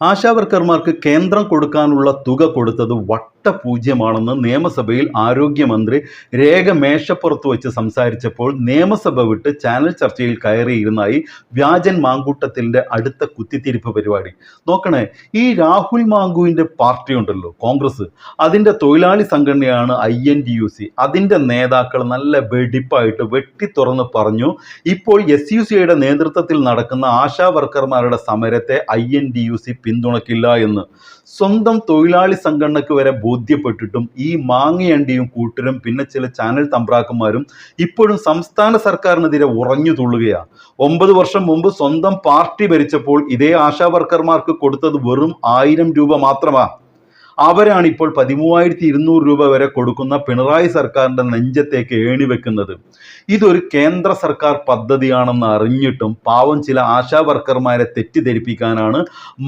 ആശാവർക്കർമാർക്ക് കേന്ദ്രം കൊടുക്കാനുള്ള തുക കൊടുത്തത് വട്ടപൂജ്യമാണെന്ന് നിയമസഭയിൽ ആരോഗ്യമന്ത്രി രേഖ മേശപ്പുറത്ത് വെച്ച് സംസാരിച്ചപ്പോൾ നിയമസഭ വിട്ട് ചാനൽ ചർച്ചയിൽ കയറിയിരുന്നായി വ്യാജൻ മാങ്കൂട്ടത്തിന്റെ അടുത്ത കുത്തിത്തിരിപ്പ് പരിപാടി. നോക്കണേ ഈ രാഹുൽ മാങ്കുവിന്റെ പാർട്ടി ഉണ്ടല്ലോ കോൺഗ്രസ്. അതിന്റെ തൊഴിലാളി സംഘടനയാണ് I N D U C. അതിന്റെ നേതാക്കൾ നല്ല വെടിപ്പായിട്ട് വെട്ടി തുറന്ന് പറഞ്ഞു ഇപ്പോൾ എസ് യു സിയുടെ നേതൃത്വത്തിൽ നടക്കുന്ന ആശാ വർക്കർമാരുടെ സമരത്തെ I N D U C പിന്തുണക്കില്ല എന്ന്. സ്വന്തം തൊഴിലാളി സംഘടനയ്ക്ക് വരെ ബോധ്യപ്പെട്ടിട്ടും ഈ മാങ്ങയണ്ടിയും കൂട്ടരും പിന്നെ ചില ചാനൽ തമ്പ്രാക്കന്മാരും ഇപ്പോഴും സംസ്ഥാന സർക്കാരിനെതിരെ ഉറഞ്ഞു തുള്ളുകയാണ്. ഒമ്പത് വർഷം മുമ്പ് സ്വന്തം പാർട്ടി ഭരിച്ചപ്പോൾ ഇതേ ആശാ വർക്കർമാർക്ക് കൊടുത്തത് വെറും ആയിരം രൂപ മാത്രമാണ്. അവരാണ് ഇപ്പോൾ പതിമൂവായിരത്തി ഇരുന്നൂറ് രൂപ വരെ കൊടുക്കുന്ന പിണറായി സർക്കാരിന്റെ നെഞ്ചത്തേക്ക് ഏണി വെക്കുന്നത്. ഇതൊരു കേന്ദ്ര സർക്കാർ പദ്ധതിയാണെന്ന് അറിഞ്ഞിട്ടും പാവം ചില ആശാ വർക്കർമാരെ തെറ്റിദ്ധരിപ്പിക്കാനാണ്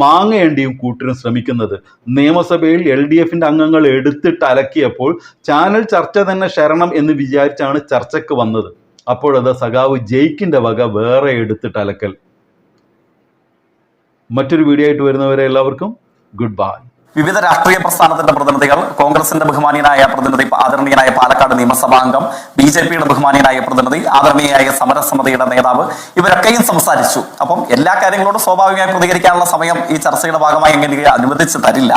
മാങ്ങയണ്ടിയും കൂട്ടിനും ശ്രമിക്കുന്നത്. നിയമസഭയിൽ എൽ ഡി എഫിന്റെ അംഗങ്ങൾ എടുത്തിട്ട് അലക്കിയപ്പോൾ ചാനൽ ചർച്ച തന്നെ ശരണം എന്ന് വിചാരിച്ചാണ് ചർച്ചയ്ക്ക് വന്നത്. അപ്പോഴത് സഖാവ് ജയിക്കിന്റെ വക വേറെ എടുത്തിട്ട് അലക്കൽ. മറ്റൊരു വീഡിയോ ആയിട്ട് വരുന്നവരെ എല്ലാവർക്കും ഗുഡ് ബൈ. വിവിധ രാഷ്ട്രീയ പ്രസ്ഥാനത്തിന്റെ പ്രതിനിധികൾ കോൺഗ്രസിന്റെ ബഹുമാനീയനായ പ്രതിനിധി ആദരണീയനായ പാലക്കാട് നിയമസഭാംഗം ബി ജെ പിയുടെ ബഹുമാനീയനായ പ്രതിനിധി ആദരണീയനായ സമരസമിതിയുടെ നേതാവ് ഇവരൊക്കെയും സംസാരിച്ചു. അപ്പം എല്ലാ കാര്യങ്ങളോടും സ്വാഭാവികമായി പ്രതികരിക്കാനുള്ള സമയം ഈ ചർച്ചയുടെ ഭാഗമായി എങ്ങനെ അനുവദിച്ചു തരില്ല.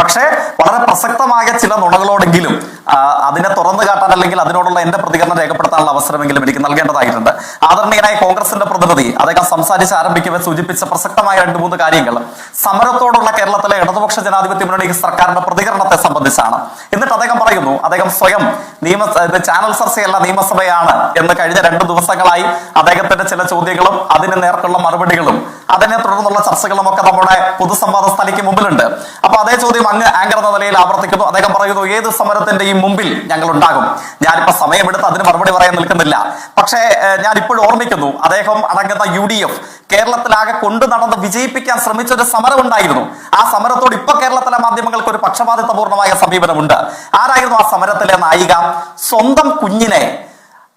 പക്ഷേ വളരെ പ്രസക്തമായ ചില നുണകളോടെങ്കിലും അതിനെ തുറന്നു കാട്ടാൻ അല്ലെങ്കിൽ അതിനോടുള്ള എന്റെ പ്രതികരണം രേഖപ്പെടുത്താനുള്ള അവസരമെങ്കിലും എനിക്ക് നൽകേണ്ടതായിട്ടുണ്ട്. ആദരണീയനായ കോൺഗ്രസിന്റെ പ്രതിനിധി അദ്ദേഹം സംസാരിച്ച് ആരംഭിക്കവെ സൂചിപ്പിച്ച പ്രസക്തമായ രണ്ട് മൂന്ന് കാര്യങ്ങൾ. സമരത്തോടുള്ള കേരളത്തിലെ ഇടതുപക്ഷ ജനാധിപത്യ മുന്നണി സർക്കാരിന്റെ പ്രതികരണത്തെ സംബന്ധിച്ചാണ്. എന്നിട്ട് അദ്ദേഹം പറയുന്നു അദ്ദേഹം സ്വയം നിയമ ചാനൽ ചർച്ചയല്ല നിയമസഭയാണ് എന്ന് കഴിഞ്ഞ രണ്ട് ദിവസങ്ങളായി അദ്ദേഹത്തിന്റെ ചില ചോദ്യങ്ങളും അതിന് നേർക്കുള്ള മറുപടികളും അതിനെ തുടർന്നുള്ള ചർച്ചകളും ഒക്കെ നമ്മുടെ പൊതുസംവാദ സ്ഥലിക്ക് മുമ്പിലുണ്ട്. അപ്പൊ അതേ ചോദ്യം അങ്ങ് ആങ്കർ എന്ന നിലയിൽ ആവർത്തിക്കുന്നു. അദ്ദേഹം പറയുന്നു ഏത് സമരത്തിന്റെയും മുമ്പിൽ ഞങ്ങൾ ഉണ്ടാകും ഞാനിപ്പോ സമയമെടുത്ത് അതിന് മറുപടി പറയാൻ നിൽക്കുന്നില്ല. പക്ഷേ ഞാൻ ഇപ്പോഴും ഓർമ്മിക്കുന്നു അദ്ദേഹം അടങ്ങുന്ന യു ഡി എഫ് കേരളത്തിലാകെ കൊണ്ടു നടന്ന് വിജയിപ്പിക്കാൻ ശ്രമിച്ച ഒരു സമരം ഉണ്ടായിരുന്നു ആ സമരത്തോട് ഇപ്പൊ കേരളത്തിലെ മാധ്യമങ്ങൾക്ക് ഒരു പക്ഷപാതിത്വപൂർണമായ സമീപനമുണ്ട്. ആരായിരുന്നു ആ സമരത്തിലെ നായിക? സ്വന്തം കുഞ്ഞിനെ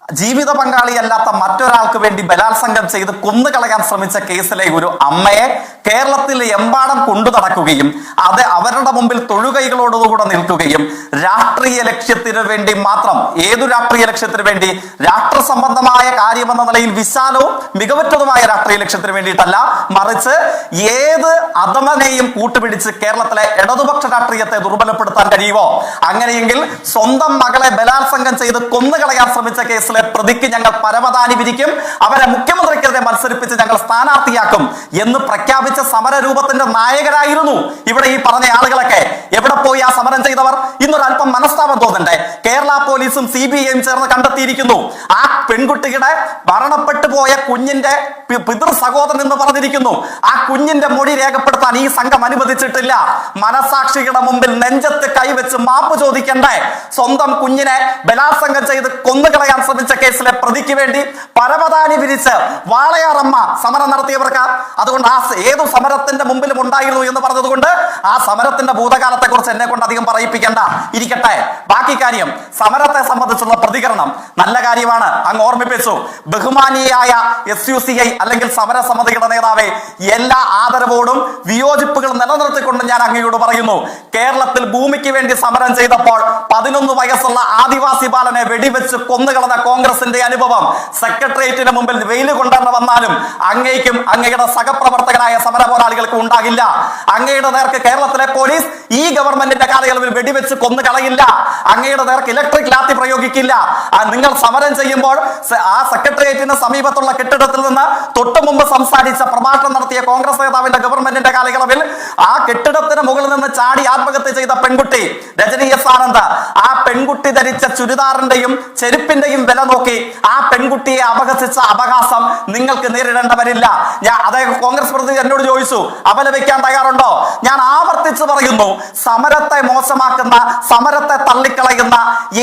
ജീവിത പങ്കാളിയല്ലാത്ത മറ്റൊരാൾക്ക് വേണ്ടി ബലാത്സംഗം ചെയ്ത് കൊന്നുകളയാൻ ശ്രമിച്ച കേസിലെ ഒരു അമ്മയെ കേരളത്തിൽ എമ്പാടം കൊണ്ടു നടക്കുകയും അത് അവരുടെ മുമ്പിൽ തൊഴുകൈകളോടുകൂടെ നിൽക്കുകയും രാഷ്ട്രീയ ലക്ഷ്യത്തിന് വേണ്ടി മാത്രം ഏതു രാഷ്ട്രീയ ലക്ഷ്യത്തിന് വേണ്ടി? രാഷ്ട്ര സംബന്ധമായ കാര്യമെന്ന നിലയിൽ വിശാലവും മികവറ്റതുമായ രാഷ്ട്രീയ ലക്ഷ്യത്തിന് വേണ്ടിയിട്ടല്ല. മറിച്ച് ഏത് അധമനെയും കൂട്ടുപിടിച്ച് കേരളത്തിലെ ഇടതുപക്ഷ രാഷ്ട്രീയത്തെ ദുർബലപ്പെടുത്താൻ കഴിയുമോ? അങ്ങനെയെങ്കിൽ സ്വന്തം മകളെ ബലാത്സംഗം ചെയ്ത് കൊന്നുകളയാൻ ശ്രമിച്ച കേസിലെ പ്രതിക്ക് ഞങ്ങൾ പരമദാനി വിരിക്കും. അവരെ മുഖ്യമന്ത്രിക്കെതിരെ മത്സരിപ്പിച്ച് ഞങ്ങൾ സ്ഥാനാർത്ഥിയാക്കും എന്ന് പ്രഖ്യാപിച്ച സമരരൂപത്തിന്റെ നായകരായിരുന്നു ഇവിടെ ഈ പറഞ്ഞ ആളുകളൊക്കെ. എവിടെ പോയി ആ സമരം ചെയ്തവർ? ഇന്നൊരല്പം മനസ്താപം തോന്നണ്ടേ? കേരള പോലീസും സി ബി ഐയും ചേർന്ന് കണ്ടെത്തിയിരിക്കുന്നു. ആ പെൺകുട്ടിയുടെ മരണപ്പെട്ടു പോയ കുഞ്ഞിന്റെ പിതൃ സഹോദരൻ എന്ന് പറഞ്ഞിരിക്കുന്നു. ആ കുഞ്ഞിന്റെ മൊഴി രേഖപ്പെടുത്താൻ ഈ സംഘം അനുവദിച്ചിട്ടില്ല. മനസാക്ഷികളുടെ മുമ്പിൽ നെഞ്ചത്ത് കൈവച്ച് മാപ്പ് ചോദിക്കണ്ടേ? സ്വന്തം കുഞ്ഞിനെ ബലാത്സംഗം ചെയ്ത് കൊന്നുകളയാൻ ശ്രമിച്ച കേസിലെ പ്രതിക്ക് വേണ്ടി പരമതാനി വിരിച്ച് വാളയാറമ്മ സമരം നടത്തിയവർക്ക് അതുകൊണ്ട് ആ ഏതു ഏതു സമരത്തിന്റെ മുമ്പിലും ഉണ്ടായിരുന്നു എന്ന് പറഞ്ഞതുകൊണ്ട് ആ സമരത്തിന്റെ ഭൂതകാലത്തെ കുറിച്ച് എന്നെ കൊണ്ട് അധികം പറയിപ്പിക്കേണ്ട. ഇരിക്കട്ടെ. ബാക്കി കാര്യം സമരത്തെ സംബന്ധിച്ചുള്ള പ്രതികരണം നല്ല കാര്യമാണ്. അങ്ങ് ഓർമ്മിപ്പിച്ചു. ബഹുമാനിയായ എസ് യു സി ഐ അല്ലെങ്കിൽ സമരസമിതിയുടെ നേതാവെ എല്ലാ ആദരവോടും വിയോജിപ്പുകളും നിലനിർത്തിക്കൊണ്ട് ഞാൻ അങ്ങയോട് പറയുന്നു. കേരളത്തിൽ ഭൂമിക്ക് വേണ്ടി സമരം ചെയ്തപ്പോൾ പതിനൊന്ന് വയസ്സുള്ള ആദിവാസി ബാലനെ വെടിവെച്ച് കൊന്നുകളഞ്ഞ കോൺഗ്രസിന്റെ അനുഭവം സെക്രട്ടേറിയറ്റിന് മുമ്പിൽ വെയിൽ കൊണ്ടെന്ന് വന്നാലും അങ്ങേക്കും അങ്ങയുടെ സഹപ്രവർത്തകനായ സമര പോരാളികൾക്കും ഉണ്ടാകില്ല. അങ്ങയുടെ നേർക്ക് കേരളത്തിലെ പോലീസ് ഈ ഗവൺമെന്റിന്റെ കാലയളവിൽ വെടിവെച്ച് കൊന്നു കളയില്ല. അങ്ങയുടെ നേർക്ക് ഇലക്ട്രിക് ലാത്തി പ്രയോഗിക്കില്ല. നിങ്ങൾ സമരം ചെയ്യുമ്പോൾ ആ സെക്രട്ടേറിയറ്റിന് സമീപത്തുള്ള കെട്ടിടത്തിൽ നിന്ന് തൊട്ടു മുമ്പ് സംസാരിച്ച പ്രഭാഷണം നടത്തിയ കോൺഗ്രസ് നേതാവിന്റെ ഗവൺമെന്റിന്റെ കാലയളവിൽ ആ കെട്ടിടത്തിന് മുകളിൽ നിന്ന് ചാടി ആത്മഹത്യ ചെയ്ത പെൺകുട്ടി രജനി എസ് ആനന്ദ് ആ പെൺകുട്ടി ധരിച്ച ചുരിദാറിന്റെയും ചെരുപ്പിന്റെയും വില നോക്കി ആ പെൺകുട്ടിയെ അപഹസിച്ച അപഹാസം നിങ്ങൾക്ക് നേരിടേണ്ട വരില്ല ഞാൻ അതായത് കോൺഗ്രസ് പ്രതിനിധി എന്നോട് ചോദിച്ചു അപലപിക്കാൻ തയ്യാറുണ്ടോ? ഞാൻ ആവർത്തിച്ച് പറയുന്നു സമരത്തെ മോശമാക്കുന്ന സമരത്തെ തള്ളിക്കളയുന്ന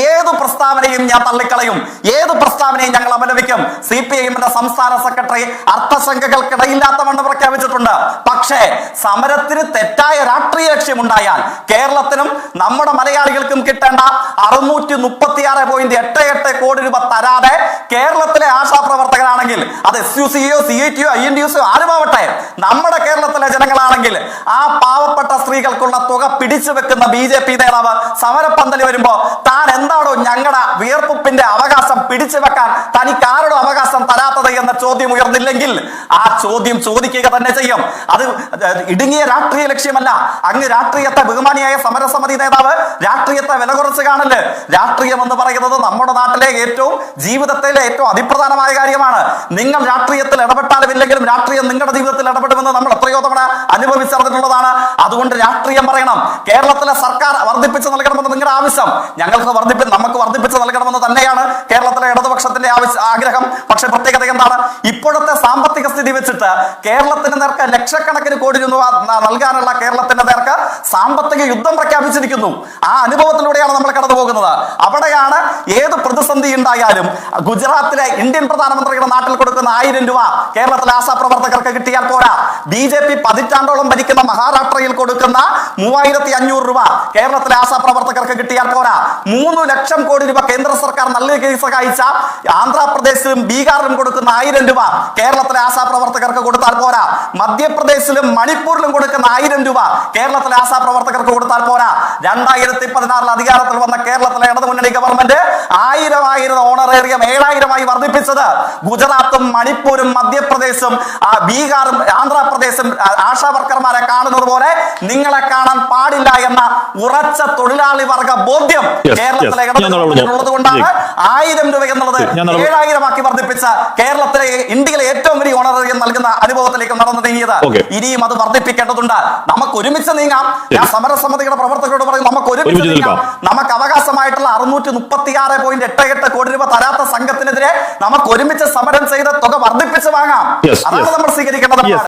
ഏത് പ്രസ്താവനയും ഞാൻ തള്ളിക്കളയും ഏത് പ്രസ്താവനയും ഞങ്ങൾ അപലപിക്കും. സി പി ഐഎമ്മിന്റെ സംസ്ഥാന സെക്രട്ടറി അർത്ഥശങ്കകൾക്കിടയില്ലാത്ത മണ്ണ് പ്രഖ്യാപിച്ചിട്ടുണ്ട്. പക്ഷേ സമരത്തിന് തെറ്റായ രാഷ്ട്രീയ ലക്ഷ്യം ഉണ്ടായാൽ കേരളത്തിനും നമ്മുടെ മലയാളികൾക്കും കിട്ടേണ്ട അറുന്നൂറ്റി മുപ്പത്തി ആറ് പോയിന്റ് എട്ട് എട്ട് കോടി രൂപ തരാതെ കേരളത്തിലെ ആശാപ്രവർത്തകരാണെങ്കിൽ അത് എസ് യു സിയോ സി ഐ ടി ടിയോ ഐ എൻ ഡി യുസോ ആരുമാവട്ടെ നമ്മുടെ കേരളത്തിലെ ജനങ്ങളാണെങ്കിൽ ആ പാവപ്പെട്ട സ്ത്രീകൾക്കുള്ള തുക പിടിച്ചു വെക്കുന്ന ബി ജെ പി നേതാവ് സമരപ്പന്തലി വരുമ്പോ താൻ എന്താണോ ഞങ്ങളുടെ വിയർപ്പുപ്പിന്റെ അവകാശം പിടിച്ചു വെക്കാൻ തനിക്ക് ആരുടെ അവകാശം തരാത്തത് എന്ന ചോദ്യം ഉയർന്നില്ലെങ്കിൽ ആ ചോദ്യം ചോദിക്കുക തന്നെ ചെയ്യും. അത് ഇടുങ്ങിയ രാഷ്ട്രീയ ലക്ഷ്യമല്ല. അങ്ങ് രാഷ്ട്രീയത്തെ ബഹുമാനിയായ സമരസമിതി നേതാവ് രാഷ്ട്രീയത്തെ വില കുറച്ച് കാണൽ. രാഷ്ട്രീയം എന്ന് പറയുന്നത് നമ്മുടെ നാട്ടിലെ ഏറ്റവും ജീവിതത്തിലെ ഏറ്റവും അതിപ്രധാനമായ കാര്യമാണ്. നിങ്ങൾ രാഷ്ട്രീയത്തിൽ ഇടപെട്ടാലും ഇല്ലെങ്കിലും രാഷ്ട്രീയം നിങ്ങളുടെ ജീവിതത്തിൽ ഇടപെടുമെന്ന് നമ്മൾ എത്രയോ തവണ അനുഭവിച്ചറിഞ്ഞിട്ടുള്ളതാണ് അതുകൊണ്ട് രാഷ്ട്രീയം പറയണം. കേരളത്തിലെ സർക്കാർ വർദ്ധിപ്പിച്ച് നൽകണമെന്ന് നിങ്ങളുടെ ആവശ്യം. ഞങ്ങൾക്ക് വർദ്ധിപ്പി നമുക്ക് വർദ്ധിപ്പിച്ച് നൽകണമെന്ന് തന്നെയാണ് കേരളത്തിലെ ഇടതുപക്ഷത്തിന്റെ ആവശ്യം ആഗ്രഹം. പക്ഷെ പ്രത്യേകത എന്താണ്? ഇപ്പോഴത്തെ സാമ്പത്തിക സ്ഥിതി വെച്ചിട്ട് കേരളത്തിന് നേർക്ക് ലക്ഷക്കണക്കിന് കോടി രൂപ നൽകാനുള്ള കേരളത്തിന്റെ നേർക്ക് സാമ്പത്തിക യുദ്ധം പ്രഖ്യാപിച്ചിരിക്കുന്നു. ആ അനുഭവത്തിലൂടെയാണ് നമ്മൾ കടന്നു പോകുന്നത്. അവിടെയാണ് ഏത് പ്രതിസന്ധി ഉണ്ടായാലും ഗുജറാത്തിലെ ഇന്ത്യൻ പ്രധാനമന്ത്രിയുടെ നാട്ടിൽ കൊടുക്കുന്ന ആയിരം രൂപ കേരളത്തിലെ ആശാ പ്രവർത്തകർക്ക് കിട്ടിയാൽ പോരാ. ബി ജെ പി പതിറ്റാണ്ടോളം ഭരിക്കുന്ന മഹാരാഷ്ട്രയിൽ കൊടുക്കുന്ന മൂവായിരത്തി അഞ്ഞൂറ് രൂപ കേരളത്തിലെ ആശാ പ്രവർത്തകർക്ക് കിട്ടിയാൽ പോരാ. മൂന്ന് ലക്ഷം കോടി രൂപ കേന്ദ്ര സർക്കാർ നൽകി സഹായിച്ച ആന്ധ്രാപ്രദേശിലും ബീഹാറിലും കൊടുക്കുന്ന ആയിരം രൂപ കേരളത്തിലെ ആശാ പ്രവർത്തകർക്ക് കൊടുത്താൽ പോരാ. മധ്യപ്രദേശിലും മണിപ്പൂരിലും കൊടുക്കുന്ന ആയിരം രൂപ കേരളത്തിലെ ആശാ പ്രവർത്തകർക്ക് കൊടുത്താൽ പോരാ. രണ്ടായിരത്തി പതിനാറിൽ അധികാരത്തിൽ വന്ന കേരളത്തിലെ ഇടതു മുന്നണി ഗവൺമെന്റ് ആയിരം ആയിരം ഓണറേറിയം ഏഴായിരമായി വർദ്ധിപ്പിച്ചത്. ഗുജറാത്തും മണിപ്പൂരും മധ്യപ്രദേശും ബീഹാറും ആന്ധ്രാപ്രദേശും ആശാ വർക്കർമാരെ കാണുന്നത് പോലെ നിങ്ങളെ കാണാൻ പാടില്ല ഉറച്ച തൊഴിലാളി വർഗ ബോധ്യം കേരളത്തിലെ ഉള്ളത് കൊണ്ടാണ് ആയിരം രൂപ എന്നുള്ളത് ഏഴായിരമാക്കി വർദ്ധിപ്പിച്ച കേരളത്തിലെ ഇന്ത്യയിലെ ഏറ്റവും വലിയ ഓണറേറിയം നൽകുന്ന അനുഭവത്തിലേക്ക് നടന്നു നീങ്ങിയത്. ഇനിയും അത് വർദ്ധിപ്പിക്കേണ്ടതുണ്ട്. നമുക്ക് ഒരുമിച്ച് നീങ്ങാം. ഞാൻ സമരസമിതിയുടെ പ്രവർത്തകരോട് പറയും നമുക്ക് ഒരുമിച്ച് നീങ്ങാം. നമുക്ക് അവകാശമായിട്ടുള്ള അറുന്നൂറ്റി മുപ്പത്തി ആറ് പോയിന്റ് എട്ട് എട്ട് കോടി രൂപ തരാത്ത സംഘത്തിനെതിരെ നമുക്ക് ഒരുമിച്ച് സമരം ചെയ്ത് തുക വർദ്ധിപ്പിച്ച് വാങ്ങാം. അതാണ് നമ്മൾ സ്വീകരിക്കേണ്ടത്.